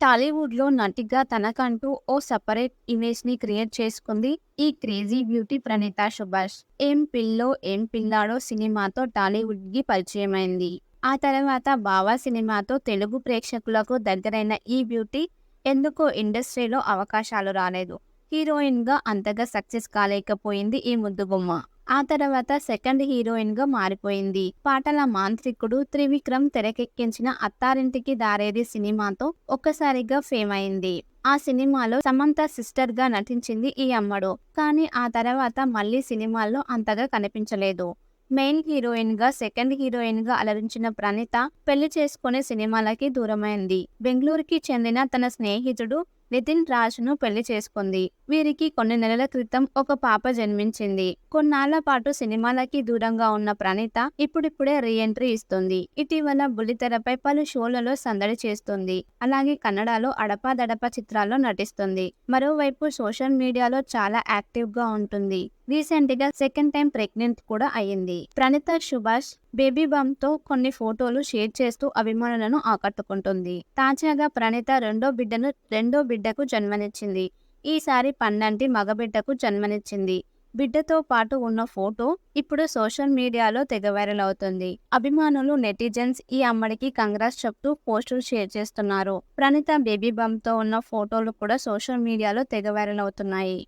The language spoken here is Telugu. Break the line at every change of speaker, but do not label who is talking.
టాలీవుడ్‌లో నటిగా తనకంటూ ఓ సపరేట్ ఇమేజ్‌ని క్రియేట్ చేసుకుంది ఈ క్రేజీ బ్యూటీ ప్రణీత సుభాష్. 'ఏం పిల్లో ఏం పిల్లాడో' సినిమాతో టాలీవుడ్‌కి పరిచయమైంది. ఆ తర్వాత బావా సినిమాతో తెలుగు ప్రేక్షకులకు దగ్గరైన ఈ బ్యూటీ ఎందుకో ఇండస్ట్రీలో అవకాశాలు రాలేదు. హీరోయిన్‌గా అంతగా సక్సెస్ కాలేకపోయింది ఈ ముద్దుగుమ్మ. ఆ తర్వాత సెకండ్ హీరోయిన్గా మారిపోయింది. పాటల మాంత్రికుడు త్రివిక్రమ్ తెరకెక్కించిన 'అత్తారింటికి దారేది' సినిమాతో ఒక్కసారిగా ఫేమ్ అయింది. ఆ సినిమాలో సమంత సిస్టర్గా నటించింది ఈ అమ్మడు. కానీ ఆ తర్వాత మళ్ళీ సినిమాల్లో అంతగా కనిపించలేదు. మెయిన్ హీరోయిన్గా సెకండ్ హీరోయిన్గా అలరించిన ప్రణీత పెళ్ళి చేసుకునే సినిమాలకి దూరమైంది. బెంగళూరుకి చెందిన తన స్నేహితుడు నితిన్ రాజ్‌ను పెళ్ళి చేసుకుంది. వీరికి కొన్ని నెలల క్రితం ఒక పాప జన్మించింది. కొన్నాళ్ళ పాటు సినిమాలకి దూరంగా ఉన్న ప్రణీత ఇప్పుడిప్పుడే రీ ఎంట్రీ ఇస్తుంది. ఇటీవల బుల్లితెరపై పలు షోలలో సందడి చేస్తుంది. అలాగే కన్నడలో అడపాదడపా చిత్రాల్లో నటిస్తుంది. మరోవైపు సోషల్ మీడియాలో చాలా యాక్టివ్‌గా ఉంటుంది. రీసెంట్‌గా సెకండ్ టైం ప్రెగ్నెంట్ కూడా అయింది. ప్రణిత సుభాష్ బేబీ బంప్‌తో కొన్ని ఫోటోలు షేర్ చేస్తూ అభిమానులను ఆకట్టుకుంటుంది. తాజాగా ప్రణీత రెండో బిడ్డను రెండో బిడ్డకు జన్మనిచ్చింది. ఈసారి పన్నంటి మగబిడ్డకు జన్మనిచ్చింది. బిడ్డతో పాటు ఉన్న ఫోటో ఇప్పుడు సోషల్ మీడియాలో తెగ వైరల్ అవుతుంది. అభిమానులు, నెటిజన్స్ ఈ అమ్మడికి కంగ్రాస్ చెప్తూ పోస్టులు షేర్ చేస్తున్నారు. ప్రణీత బేబీ బంప్‌తో ఉన్న ఫోటోలు కూడా సోషల్ మీడియాలో తెగ వైరల్ అవుతున్నాయి.